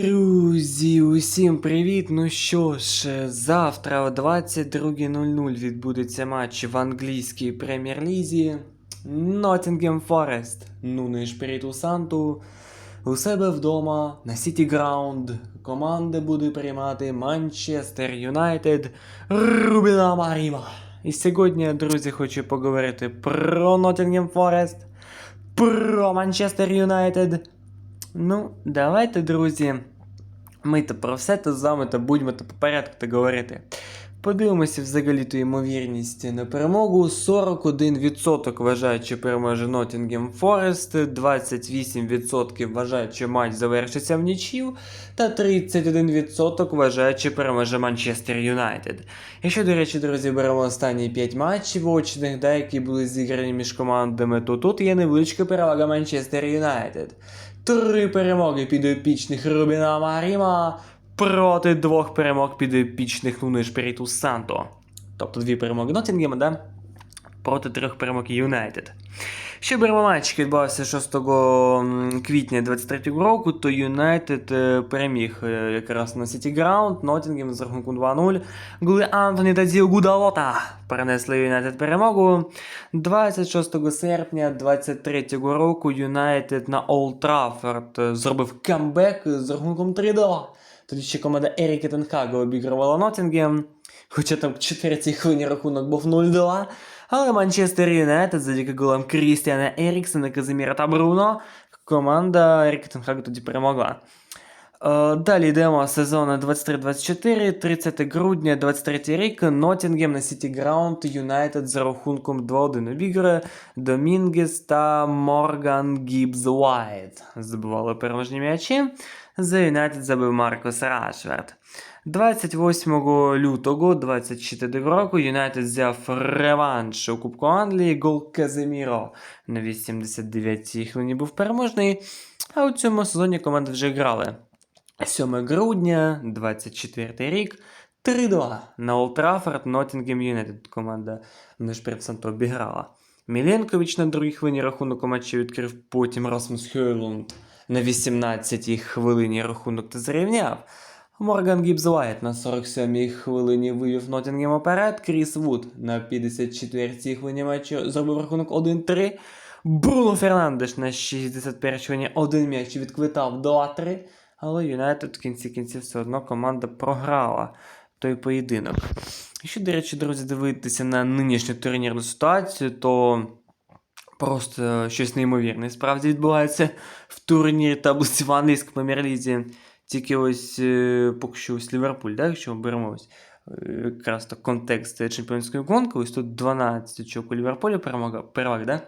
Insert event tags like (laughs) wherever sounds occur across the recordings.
Друзі, усім привіт! Ну що ж, завтра о 22.00 відбудеться матч в англійській прем'єр-лізі. Nottingham Forest, Нуно Шпіріту Санту. У себе вдома на Сіті Граунд команди буде приймати Манчестер Юнайтед Рубіна Маріма. І сьогодні, друзі, хочу поговорити про Nottingham Forest, про Манчестер Юнайтед. Ну, давайте, друзі. Ми то про все то з вами то будемо то по порядку то говорити. Подивимося взагалі ту ймовірність на перемогу. 41% вважають, що переможе Nottingham Forest, 28% вважають, що матч завершиться в нічів, та 31% вважають, що переможе Манчестер Юнайтед. Якщо, до речі, друзі, беремо останні 5 матчів очних, да, які були зіграні між командами, то тут є невеличка перевага Манчестер Юнайтед. Три перемоги підопічних Рубіна Маріма проти двох перемог підопічних Нуни Шпіріту Санто. Тобто дві перемоги Ноттінгема, да? Проти трьох перемог Юнайтед. Ще беремо матч, відбувався 6 квітня 23 року, то Юнайтед е, переміг е, якраз на Сіті Граунд, Ноттінгем з рахунком 2-0. Голи Антоні та Діо Гудалота перенесли Юнайтед перемогу. 26 серпня 23 року Юнайтед на Олд Траффорд е, зробив камбек з рахунком 3-2. Тоді ще команда Еріка Тенхага обігрувала Ноттінгем, хоча там в четвертій хвилині рахунок був 0-2. Але Манчестер Юнайтед завдяки голам Крістіана Еріксона, Казиміра та Бруно команда Еріка Тенхага тоді перемогла. Е, Далі йдемо сезону 23-24, 30 грудня 23 рік, Ноттінгем на Сіті Граунд, Юнайтед за рахунком 2-1 обігрує Домінгес та Морган Гібс Уайт. Забували переможні м'ячі. За Юнайтед забив Маркос Рашверд. 28 лютого 24 року Юнайтед взяв реванш у Кубку Англії. Гол Казиміро на 89-й хвилині був переможний. А у цьому сезоні команди вже грали. 7 грудня, 24 рік, 3-2 на Олд Ноттінгем Юнайтед команда Нешпірцанто обіграла. Міленкович на другій хвилині рахунок у матчі відкрив, потім Расмус Хейлунд на 18-й хвилині рахунок та зрівняв. Морган Гібс Уайт на 47-й хвилині вивів Ноттінгем уперед, Кріс Вуд на 54-й хвилині матчу зробив рахунок 1-3. Бруно Фернандеш на 61-й хвилині один м'яч відквитав 2-3. Але Юнайтед в кінці кінців все одно команда програла той поєдинок. Якщо, до речі, друзі, дивитися на нинішню турнірну ситуацію, то просто щось неймовірне справді відбувається в турнірі таблиці в англійській прем'єр-лізі. Тільки ось е, поки що ось Ліверпуль, да, якщо ми беремо ось е, якраз так контекст чемпіонської гонки, ось тут 12 очок у Ліверпулі перемога, переваг, да?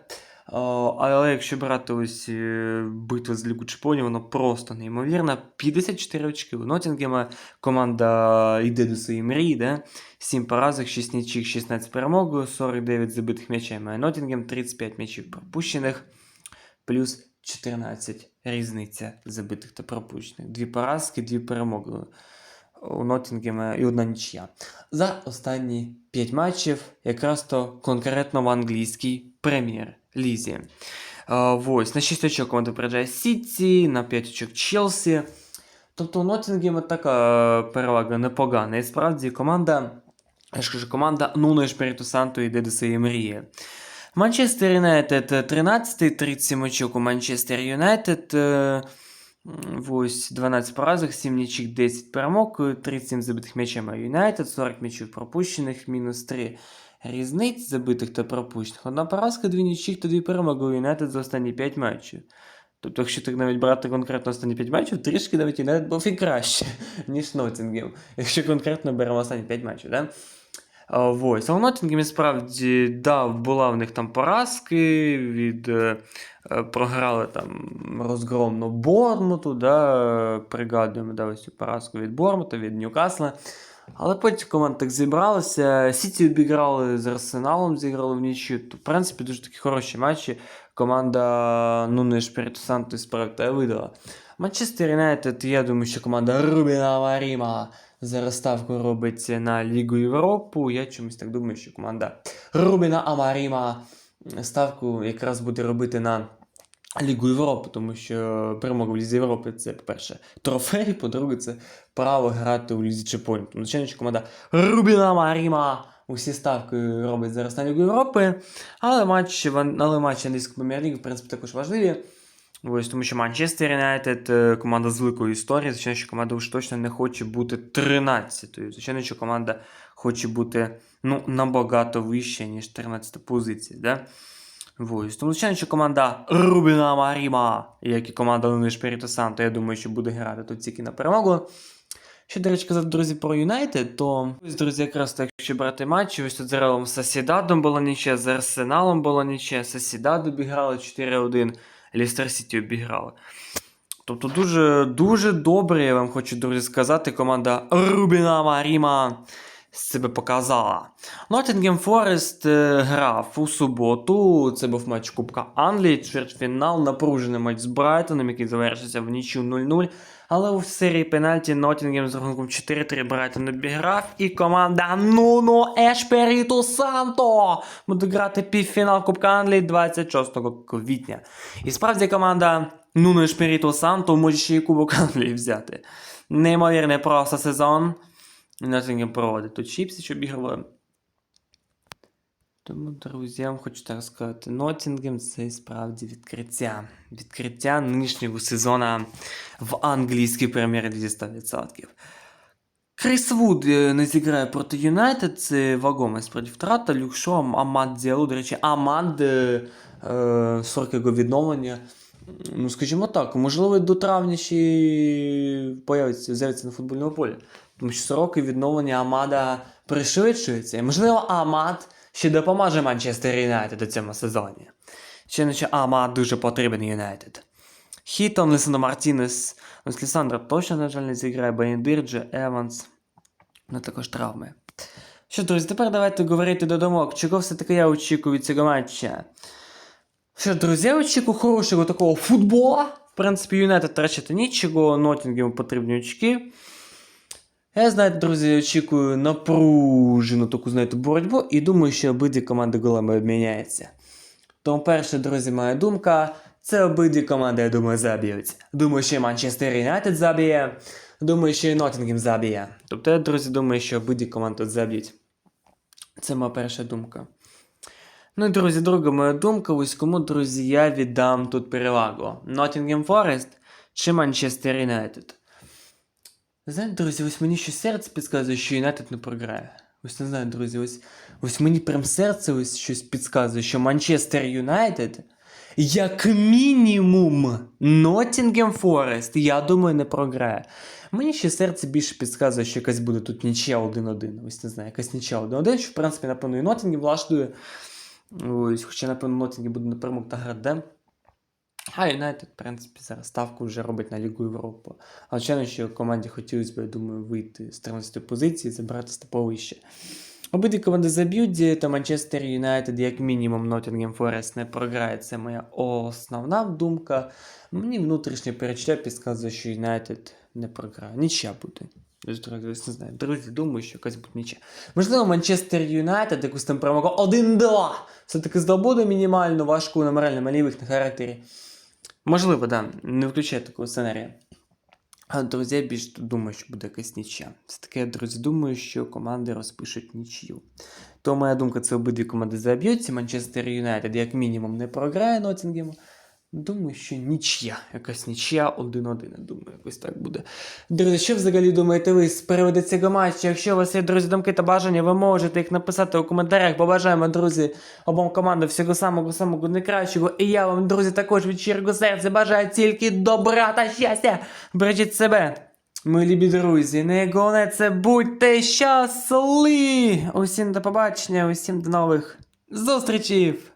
О, але якщо брати ось е, битву з Лігу Чемпіонів, воно просто неймовірно. 54 очки. У Ноттінгема команда йде до своєї мрії, да? 7 поразок, 6 нічих, 16 перемог, 49 забитих м'ячами. А Ноттінгем 35 м'ячів пропущених, плюс 14 різниця забитих та пропущених. Дві поразки, дві перемоги у Ноттінгема і одна нічия. За останні 5 матчів, якраз то конкретно в англійській прем'єр-лізі. Е, Ось, на 6 очок команда випереджає Сіті, на 5 очок Челсі. Тобто у Ноттінгема така е, перевага непогана. І справді команда, я ж кажу, команда Нуно Шпіріту Санту йде до своєї мрії. Манчестер Юнайтед 13, 37 очок у Манчестер Юнайтед. Ось 12 поразок, 7 нічих, 10 перемог, 37 забитих м'ячами Юнайтед, 40 м'ячів пропущених, мінус 3 різниць забитих та пропущених. Одна поразка, 2 нічих та 2 перемоги у Юнайтед за останні 5 матчів. Тобто, якщо так навіть брати конкретно останні 5 матчів, трішки навіть Юнайтед був і краще, (laughs) ніж Ноттінгем. Якщо конкретно беремо останні 5 матчів, да? Ось. А у Ноттінгемі справді да, була в них там поразки, від, е, е, програли там розгромно Бормуту, да, пригадуємо да, ось цю поразку від Бормута, від Ньюкасла. Але потім команда так зібралася. Сіті обіграли з Арсеналом, зіграли в нічю. То, в принципі, дуже такі хороші матчі. Команда ну, не Шпіріту Санту справді видала. Манчестер Юнайтед, я думаю, що команда Рубіна Маріма зараз ставку робить на Лігу Європу. Я чомусь так думаю, що команда Рубіна Амаріма ставку якраз буде робити на Лігу Європи, тому що перемога в Лізі Європи це, по-перше, трофей, по-друге, це право грати у Лізі Чемпіонів. Тому, звичайно, що команда Рубіна Маріма усі ставки робить зараз на Лігу Європи, але матчі, але матчі англійської прем'єр-ліги, в принципі, також важливі. Ось, тому що Манчестер Юнайтед е, команда з великою історією. Звичайно, що команда уж точно не хоче бути 13-ю. Звичайно, що команда хоче бути ну, набагато вище, ніж 13 позиція. Да? Ось. Тому, звичайно, що команда Рубіна Маріма, як і команда Луни Шпіріту Санто, я думаю, що буде грати тут тільки на перемогу. Що, до речі, казати, друзі, про Юнайтед, то ось, друзі, якраз так, якщо брати матчі, ось тут з Реалом Сосідадом була нічия, з Арсеналом була нічия, Сосідад обіграли 4-1, Лістер Сіті обіграли. Тобто дуже, дуже добре, я вам хочу, друзі, сказати, команда Рубіна Маріма себе показала. Ноттінгем Форест е, грав у суботу. Це був матч Кубка Англії, чвертьфінал, напружений матч з Брайтоном, який завершився в нічю 0-0. Але у серії пенальті Ноттінгем з рахунком 4-3 Брайтон обіграв. І команда Нуно Ешперіту Санто буде грати півфінал Кубка Англії 26 квітня. І справді команда Нуно Ешперіту Санто може ще й Кубок Англії взяти. Неймовірний просто сезон. Ноттінгем проводить тут чіпси, що обіграли. Тому, друзі, хочу так сказати, Ноттінгем це справді відкриття. Відкриття нинішнього сезону в англійській прем'єр-лізі 100%. Кріс Вуд е, не зіграє проти Юнайтед, це вагома справді втрата. Люкшо, Амад Діалу, до речі, Амад е, е, срок відновлення. Ну, скажімо так, можливо, до травня ще появиться, з'явиться на футбольному полі. Тому що сроки відновлення Амада пришвидшуються. І, можливо, Амад ще допоможе Манчестер Юнайтед у цьому сезоні. Ще що Амад дуже потрібен Юнайтед. Хітон, Лесандо Мартінес, ось Лісандра точно, на жаль, не зіграє, Бенедирджі, Еванс. Ну також травми. Що, друзі, тепер давайте говорити до думок. Чого все-таки я очікую від цього матча? Що, друзі, я очікую хорошого такого футбола. В принципі, Юнайтед втрачати нічого, Ноттінгему потрібні очки. Я, знаєте, друзі, очікую напружену таку, знаєте, боротьбу і думаю, що обидві команди голами обміняються. Тому перше, друзі, моя думка, це обидві команди, я думаю, заб'ють. Думаю, що і Манчестер Юнайтед заб'є. Думаю, що і Ноттінгем заб'є. Тобто, я, друзі, думаю, що обидві команди тут заб'ють. Це моя перша думка. Ну і друзі, друга моя думка, ось кому, друзі, я віддам тут перевагу. Nottingham Forest чи Манчестер Юнайтед. Знаєте, друзі, ось мені ще серце підказує, що Юнайтед не програє. Ось не знаю, друзі, ось, ось мені прям серце ось щось підказує, що Манчестер Юнайтед, як мінімум, Ноттінгем Форест, я думаю, не програє. Мені ще серце більше підказує, що якась буде тут нічия 1-1. Ось не знаю, якась нічия 1-1, що в принципі, напевно, і Ноттінгем влаштує. Ось, хоча, напевно, Ноттінгем буде на перемог та граде. А Юнайтед, в принципі, зараз ставку вже робить на Лігу Європи. Але звичайно, що команді хотілося б, я думаю, вийти з 13 позиції і забрати степовище. Обидві команди заб'ють, та Манчестер Юнайтед, як мінімум, Ноттінгем Форест не програє. Це моя основна думка. Мені внутрішнє перечуття підказує, що Юнайтед не програє. Нічия буде. Не знаю. Друзі, думаю, що якась буде нічия. Можливо, Манчестер Юнайтед якусь там перемогу 1-2. Все-таки здобуде мінімальну важку на морально лівих на характері. Можливо, да, не виключаю такого сценарія. А друзі, я більш думаю, що буде якась нічия. Все таки, я, друзі, думаю, що команди розпишуть нічию. То моя думка, це обидві команди заб'ються. Манчестер Юнайтед, як мінімум, не програє Ноттінгему. Думаю, що нічия. Якась нічия 1-1. я Думаю, якось так буде. Друзі, що взагалі думаєте ви з приводу цього матчу? Якщо у вас є друзі, думки та бажання, ви можете їх написати у коментарях. Побажаємо, друзі, обом командам всього самого самого найкращого. І я вам, друзі, також від щирого серця бажаю тільки добра та щастя. Бережіть себе. Мої любі друзі, не головне це будьте щасливі! Усім до побачення, усім до нових зустрічей!